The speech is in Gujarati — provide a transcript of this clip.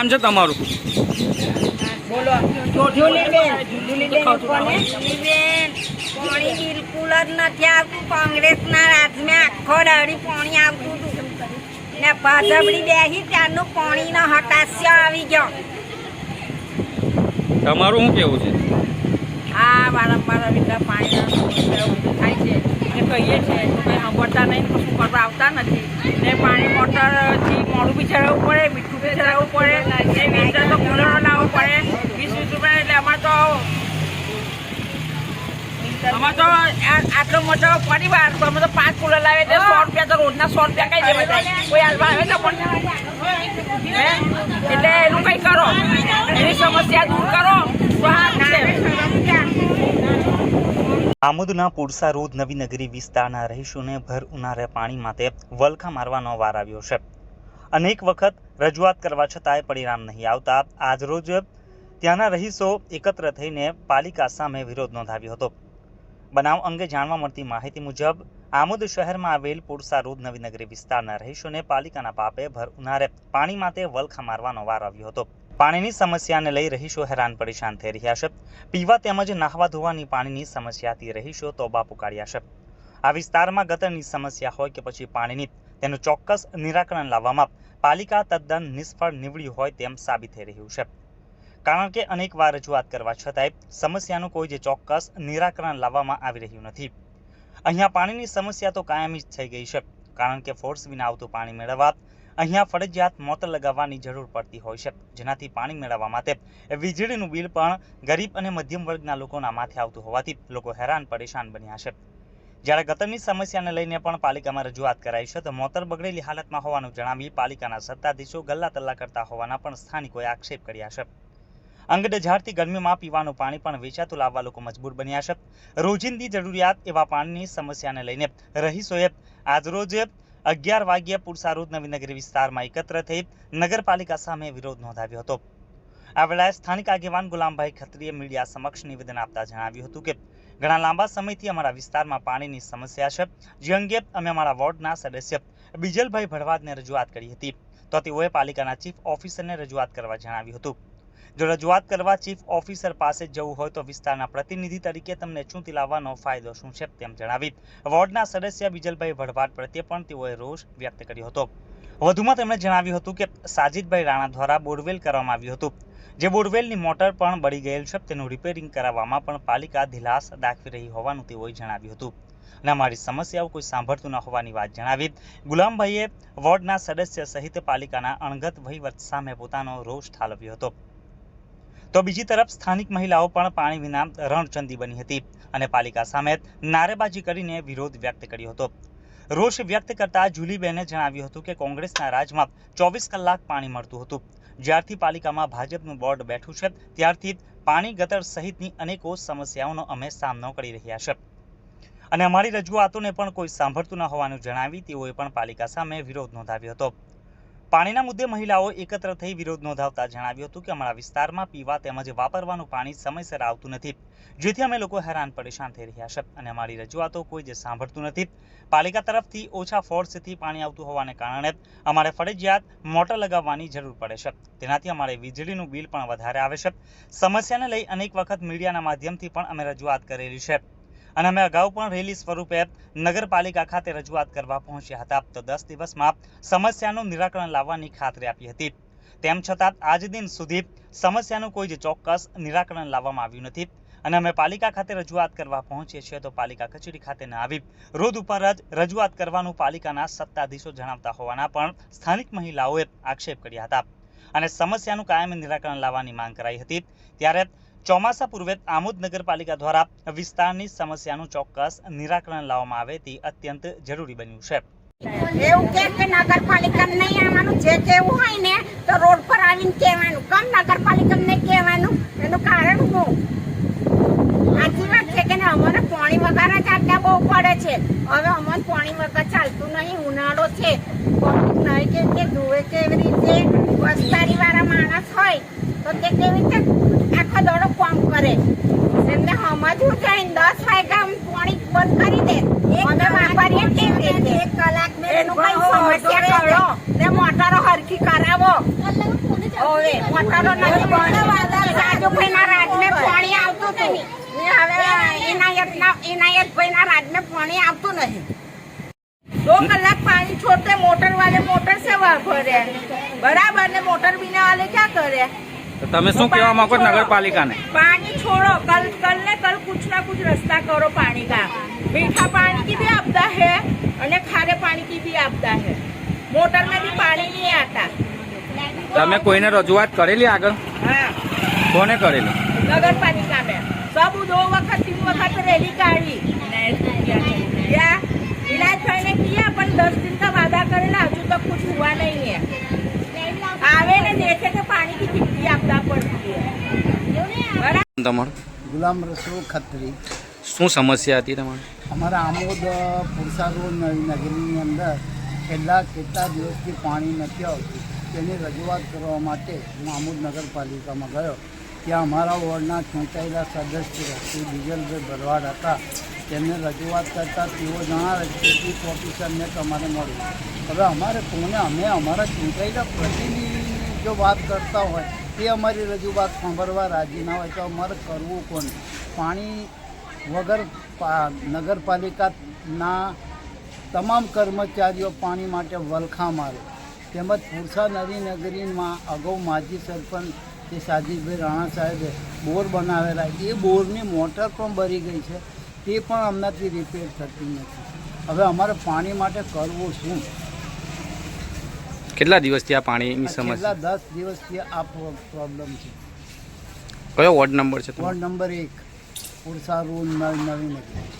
નામ છે તમારું? બોલો. પાણી બિલકુલ જ નથી આવતું. કોંગ્રેસના રાજમાં આખો દાડી પાણી આવતું હતું. ને ભાજપડી બેસી ત્યારનું પાણીનો હતાશ્ય આવી ગયો. તમારું શું કેવું છે? આ વારંવાર આવી રીતે પાણીના થાય છે. ને કહીએ છીએ સાંભળતા નહીં કશું કરવા આવતા નથી. ને પાણી મોટરથી મોડું પડે મીઠું બી પડે ને રીતે તો કુલરો લાવવો પડે વીસ વીસ રૂપિયા એટલે અમારે તો અમારે તો આટલો મોટો પરિવાર તો અમે તો પાંચ કુલર લાવે એટલે સો રૂપિયા તો રોજના સો રૂપિયા કઈ દે બધા. કોઈ હાલવા આવે તો પણ એટલે એનું કંઈ કરો. એની સમસ્યા દૂર કરો તો સારું છે. આમોદના પુરસા રોડ નવી નગરી વિસ્તારના રહીશોને ભર ઉનાળે પાણી માટે વલખા મારવાનો વાર આવ્યો છે. અનેક વખત રજૂઆત કરવા છતાંય પરિણામ નહીં આવતા. આજરોજ ત્યાંના રહીશો એકત્ર થઈને પાલિકા સામે વિરોધ નોંધાવ્યો હતો. બનાવ અંગે જાણવા મળતી માહિતી મુજબ, આમોદ શહેરમાં આવેલ પુરસા રોડ નવીનગરી વિસ્તારના રહીશોને પાલિકાના પાપે ભર ઉનારે પાણી માટે વલખા મારવાનો વાર આવ્યો હતો. પાણીની સમસ્યાને લઈ રહીશો હેરાન પરેશાન થઈ રહ્યા છે. પીવા તેમજ નાહવા ધોવાની પાણીની સમસ્યાથી રહીશો તોબા પુકાર્યા છે. આ વિસ્તારમાં ગટરની સમસ્યા હોય કે પછી પાણીની, તેનું ચોક્કસ નિરાકરણ લાવવામાં પાલિકા તદ્દન નિષ્ફળ નીવડ્યું હોય તેમ સાબિત થઈ રહ્યું છે. કારણ કે અનેકવાર રજૂઆત કરવા છતાંય સમસ્યાનું કોઈ જે ચોક્કસ નિરાકરણ લાવવામાં આવી રહ્યું નથી. અહીંયા પાણીની સમસ્યા તો કાયમી જ થઈ ગઈ છે. કારણ કે ફોર્સ વિના આવતું પાણી મેળવવા, અહીંયા ફરજિયાત મોટર લગાવવાની જરૂર પડતી હોય છે. જેનાથી પાણી મેળવવા માટે વીજળીનું બિલ પણ ગરીબ અને મધ્યમ વર્ગના લોકોના માથે આવતું હોવાથી લોકો હેરાન પરેશાન બન્યા છે. જ્યારે ગટરની સમસ્યાને લઈને પણ પાલિકામાં રજૂઆત કરાઈ છે, તો મોતર બગડેલી હાલતમાં હોવાનું જણાવી પાલિકાના સત્તાધીશો ગલ્લા તલ્લા કરતા હોવાના પણ સ્થાનિકોએ આક્ષેપ કર્યા છે. અંગડ ઝાડથી ગરમીમાં પીવાનું પાણી પણ વેચાતું લાવવા લોકો મજબૂર બન્યા છે. રોજિંદી જરૂરિયાત એવા પાણીની સમસ્યાને લઈને રહીશોએ આજરોજ અગિયાર વાગ્યે પુરસા રોડ નવીનગરી વિસ્તારમાં એકત્ર થઈ નગરપાલિકા સામે વિરોધ નોંધાવ્યો હતો. આ વેળાએ સ્થાનિક આગેવાન ગુલામભાઈ ખત્રીએ મીડિયા સમક્ષ નિવેદન આપતા જણાવ્યું હતું કે ઘણા લાંબા સમયથી અમારા વિસ્તારમાં પાણીની સમસ્યા છે. જે અંગે અમે અમારા વોર્ડના સદસ્ય બિજલભાઈ ભડવાદને રજૂઆત કરી હતી. તો તેઓએ પાલિકાના ચીફ ઓફિસરને રજૂઆત કરવા જણાવ્યું હતું. જો રજૂઆત કરવા ચીફ ઓફિસર પાસે જવું હોય તો વિસ્તારના પ્રતિનિધિ તરીકે તમને ચૂંટી લાવવાનો ફાયદો શું છે તેમ જણાવી વોર્ડના સદસ્ય બિજલભાઈ ભડવાડ પ્રત્યે પણ તેઓએ રોષ વ્યક્ત કર્યો હતો. વધુમાં તેમણે જણાવ્યું હતું કે સાજિદભાઈ રાણા દ્વારા બોરવેલ કરવામાં આવ્યું હતું. જે બોરવેલની મોટર પણ બળી ગયેલ છે, તેનું રિપેરિંગ કરાવવામાં પણ પાલિકા ધિલાસ દાખવી રહી હોવાનું તેઓએ જણાવ્યું હતું. અને અમારી સમસ્યાઓ કોઈ સાંભળતું ન હોવાની વાત જણાવી, ગુલામભાઈએ વોર્ડના સદસ્ય સહિત પાલિકાના અણગત વહીવટ સામે પોતાનો રોષ ઠાલવ્યો હતો. તો બીજી તરફ સ્થાનિક મહિલાઓ પણ પાણી વિના રણચંદી બની હતી અને પાલિકા સામે નારેબાજી કરીને વિરોધ વ્યક્ત કર્યો હતો. રોષ વ્યક્ત કરતા જુલીબેને જણાવ્યું હતું કે કોંગ્રેસના રાજમાં ચોવીસ કલાક પાણી મળતું હતું. જ્યારથી પાલિકામાં ભાજપનું બોર્ડ બેઠું છે, ત્યારથી પાણી ગટર સહિતની અનેકો સમસ્યાઓનો અમે સામનો કરી રહ્યા છે. અને અમારી રજૂઆતોને પણ કોઈ સાંભળતું ન હોવાનું જણાવી તેઓએ પણ પાલિકા સામે વિરોધ નોંધાવ્યો હતો. પાણીના મુદ્દે મહિલાઓ એકત્ર થઈ વિરોધ નોંધાવતા જણાવ્યું હતું કે અમારા વિસ્તારમાં પીવા તેમજ વાપરવાનું પાણી સમયસર આવતું નથી, જેથી અમે લોકો હેરાન પરેશાન થઈ રહ્યા છે અને અમારી રજૂઆતો કોઈ જે સાંભળતું નથી. પાલિકા તરફથી ઓછા ફોર્સથી પાણી આવતું હોવાને કારણે અમારે ફરજિયાત મોટર લગાવવાની જરૂર પડે છે. તેનાથી અમારે વીજળીનું બિલ પણ વધારે આવે છે. સમસ્યાને લઈ અનેક વખત મીડિયાના માધ્યમથી પણ અમે રજૂઆત કરેલી છે. અને અમે અગાઉ પણ રેલી સ્વરૂપે નગરપાલિકા ખાતે રજૂઆત કરવા પહોંચ્યા હતા. તો દસ દિવસમાં સમસ્યાનું નિરાકરણ લાવવાની ખાતરી આપી હતી. તેમ છતાં આજ દિન સુધી સમસ્યાનું કોઈ જ ચોક્કસ નિરાકરણ લાવવામાં આવ્યું નથી. અને અમે પાલિકા ખાતે રજૂઆત કરવા પહોંચીએ છીએ તો પાલિકા કચેરી ખાતે ના આવી રોડ ઉપર જ રજૂઆત કરવાનું પાલિકાના સત્તાધીશો જણાવતા હોવાના પણ સ્થાનિક મહિલાઓએ આક્ષેપ કર્યા હતા. અને સમસ્યાનું કાયમી નિરાકરણ લાવવાની માંગ કરાઈ હતી. ત્યારે ચોમાસા પૂર્વે આમોદ નગરપાલિકા દ્વારા વિસ્તારની સમસ્યાનું ચોક્કસ નિરાકરણ લાવવામાં આવે તે અત્યંત જરૂરી બન્યું છે. એવું કે નગરપાલિકા નહીં આવવાનું, જે કેવું હોય ને, તો રોડ પર આવીને કહેવાનું. કમ નગરપાલિકા નહીં કહેવાનું એનું કારણ શું સાચી વાત છે કે ને અમારે પાણી વગર જ આટલા બહુ પડે છે હવે અમને પાણી વગર ચાલતું નહીં ઉનાળો છે પબ્લિક નહીં કે કે ધોવે કેવી રીતે વસ્તારી વાળા માણસ હોય તો તે કેવી રીતે આખો દોડો કામ કરે એમને સમજવું જોઈએ દસ વાગ્યા પાણી બંધ કરી દે. અમે વાપરીએ કેમ રીતે એક કલાક એનું ને પાણી આવતું હતું દો કલાક પાણી છોડતે મોટર વાલે મોટર સેવા કરે. બરાબર ને મોટર બીના વાલે ક્યાં કરે? તો તમે શું કહેવા માંગો છો નગરપાલિકાને पानी छोड़ो कल कल ने कल कुछ ना कुछ रास्ता करो पानी का मीठा पानी की भी आपदा है और खारे पानी की भी आपदा है मोटर में भी पानी नहीं आता તમે કોઈને રજૂઆત કરેલી આગળ हाँ કોને કરેલી नगर पालिका में सब दो वक्त तीन તમારું? ગુલામ રસૂલ ખત્રી. શું સમસ્યા હતી તમારે? અમારા આમોદ પુરસા રોડ નગરીની અંદર છેલ્લા કેટલા દિવસથી પાણી નથી આવતું. તેની રજૂઆત કરવા માટે હું આમોદ નગરપાલિકામાં ગયો. ત્યાં અમારા વોર્ડના ચૂંટાયેલા સદસ્ય શ્રી ડીઝલભાઈ ભરવાડ હતા. તેમને રજૂઆત કરતાં તેઓ જણાવે છે કે ઓફિસરને તમારે મળ્યું હવે અમારે કોને અમે અમારા ચૂંટાયેલા પ્રતિનિધિની જો વાત કરતા હોય તે અમારી રજૂઆત સાંભળવા રાજી ના હોય તો અમારે કરવું કોને પાણી વગર નગરપાલિકાના તમામ કર્મચારીઓ પાણી માટે વલખા મારે. તેમજ પુરસા નવી નગરીમાં અગાઉ માજી સરપંચ જે સાજીદભાઈ રાણા સાહેબે બોર બનાવેલા, એ બોરની મોટર પણ ભરી ગઈ છે. તે પણ હમણાંથી રિપેર થતી નથી. હવે અમારે પાણી માટે કરવું શું? કેટલા દિવસથી આ પાણીની છેલ્લા સમસ્યા? દસ દિવસથી આ પ્રોબ્લેમ છે. કયો વોર્ડ નંબર છે વોર્ડ નંબર એક પુરસા રોડ નવી નવી નગરી